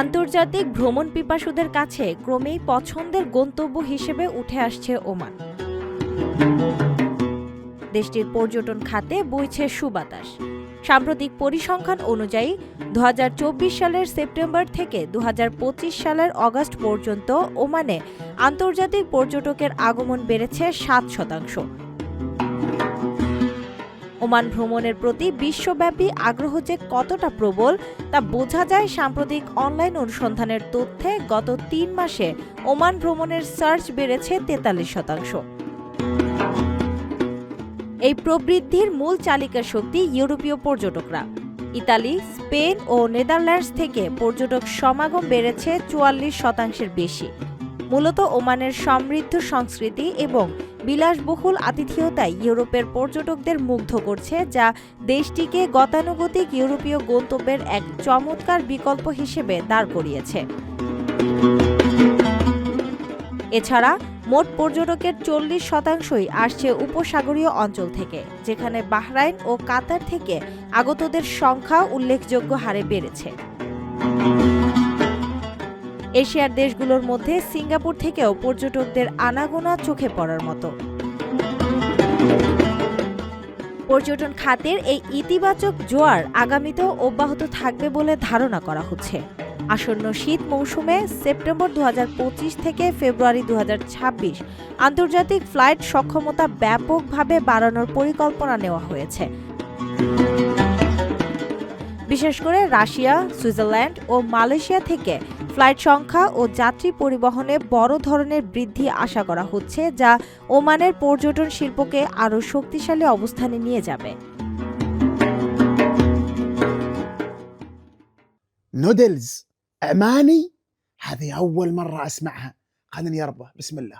আন্তর্জাতিক ভ্রমণ পিপাসুদের কাছে ক্রমেই পছন্দের গন্তব্য হিসেবে উঠে আসছে ওমান। দেশটির পর্যটন খাতে বইছে সুবাতাস। সাম্প্রতিক পরিসংখ্যান অনুযায়ী দু হাজার চব্বিশ সালের সেপ্টেম্বর থেকে দু হাজার পঁচিশ সালের অগাস্ট পর্যন্ত ওমানে আন্তর্জাতিক পর্যটকের আগমন বেড়েছে সাত শতাংশ। ওমান ভ্রমণের প্রতি বিশ্বব্যাপী আগ্রহ যে কতটা প্রবল, তা বোঝা যায় সাম্প্রতিক অনলাইন অনুসন্ধানের তথ্যে গত তিন মাসে ওমান ভ্রমণের সার্চ বেড়েছে তেতাল্লিশ শতাংশ। এই প্রবৃদ্ধির মূল চালিকা শক্তি ইউরোপীয় পর্যটকরা। ইতালি, স্পেন ও নেদারল্যান্ডস থেকে পর্যটক সমাগম বেড়েছে চুয়াল্লিশ শতাংশের বেশি। মূলত ওমানের সমৃদ্ধ সংস্কৃতি এবং বিলাসবহুল আতিথেয়তায় ইউরোপের পর্যটকদের মুগ্ধ করছে, যা দেশটিকে গতানুগতিক ইউরোপীয় গন্তব্যের এক চমৎকার বিকল্প হিসেবে দাঁড় করিয়েছে। এছাড়া, মোট পর্যটকের চল্লিশ শতাংশই আসছে উপসাগরীয় অঞ্চল থেকে, যেখানে বাহরাইন ও কাতার থেকে আগতদের সংখ্যা উল্লেখযোগ্য হারে বেড়েছে। এশিয়ার দেশগুলোর মধ্যে সিঙ্গাপুর থেকেও পর্যটকদের আনাগোনা চোখে পড়ার মতো। পর্যটন খাতের এই ইতিবাচক জোয়ার আগামীতেও অব্যাহত থাকবে বলে ধারণা করা হচ্ছে। আসন্ন শীত মৌসুমে সেপ্টেম্বর দুহাজার পঁচিশ থেকে ফেব্রুয়ারি দু হাজার ছাব্বিশ আন্তর্জাতিক ফ্লাইট সক্ষমতা ব্যাপকভাবে বাড়ানোর পরিকল্পনা নেওয়া হয়েছে। বিশেষ করে রাশিয়া, সুইজারল্যান্ড ও মালয়েশিয়া থেকে ফ্লাইট সংখ্যা ও যাত্রী পরিবহনে বড় ধরনের বৃদ্ধি আশা করা হচ্ছে যা ওমানের পর্যটন শিল্পকে আরও শক্তিশালী অবস্থানে নিয়ে যাবে نودلز عماني هذه أول مرة أسمعها خليني يربى بسم الله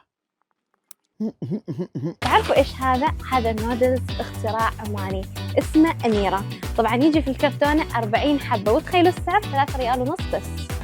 تعرفوا ايش هذا؟ هذا النودلز اختراع عماني اسمه اميره، طبعا يجي في الكرتونه 40 حبه وتخيلوا السعر 3 ريال ونص بس.